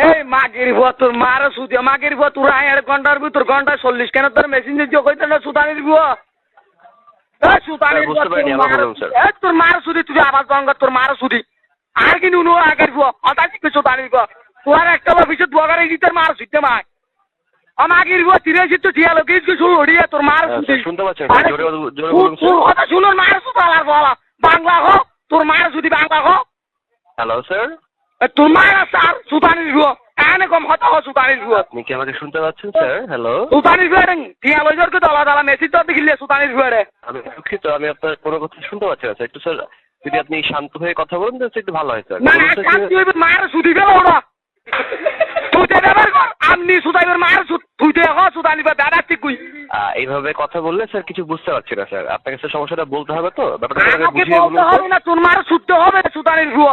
এই মাগির ভুয়া তোর মার মাগির ভুয়া তোর আয় এক ঘণ্টার ভিতর ঘণ্টা চল্লিশ কেন? তোর মেশিন দিয়ে কইতে না সুতানির ভুয়া। তোর মার- মার সুদি তুই আবার গঙ্গা তোর মার সুদি। আর কি নুনু আগের ভুয়া অতা কি সুতানির ভুয়া। তোর একটা অফিসে দুয়াগারে দিতে মার। সুইতে মায় আমাগির ভুয়া তিরে সিট ঠিয়া লোকে কিছু শুরু হড়িয়ে তোর মার হ্যাঁ, সুদি। শুনতে পাচ্ছেন, জোরে জোরে বলুন, তোর কথা শুনুন মার সুতালার বলা বাংলা হো তোর মার সুদি বাংলা হো হ্যালো স্যার তোর মায়ের স্যার সুতানির এনে কম হতা হ সুতানির রুহ আপনি কি আমাকে শুনতে পাচ্ছেন স্যার? হ্যালো সুতানির রুহ রে টিয়া লইজর কে দলা দলা তো দেখিলে সুতানির রুহ রে। আমি দুঃখিত আমি আপনার কোনো কথা শুনতে পাচ্ছি না স্যার। একটু স্যার যদি আপনি শান্ত হয়ে কথা বলেন তাহলে একটু ভালো হয় স্যার। না শান্তি হইবে মায়ের সুদি গেল ওরা। তুই তে দেবার আমনি সুতাইবের মায়ের সুদ তুই হ দাদা ঠিক কই। এইভাবে কথা বললে স্যার কিছু বুঝতে পারছি না স্যার। আপনাকে স্যার সমস্যাটা বলতে হবে তো? ব্যাপারটা বুঝিয়ে বলতে হবে না তোর মায়ের সুদতে হবে সুতানির রুহ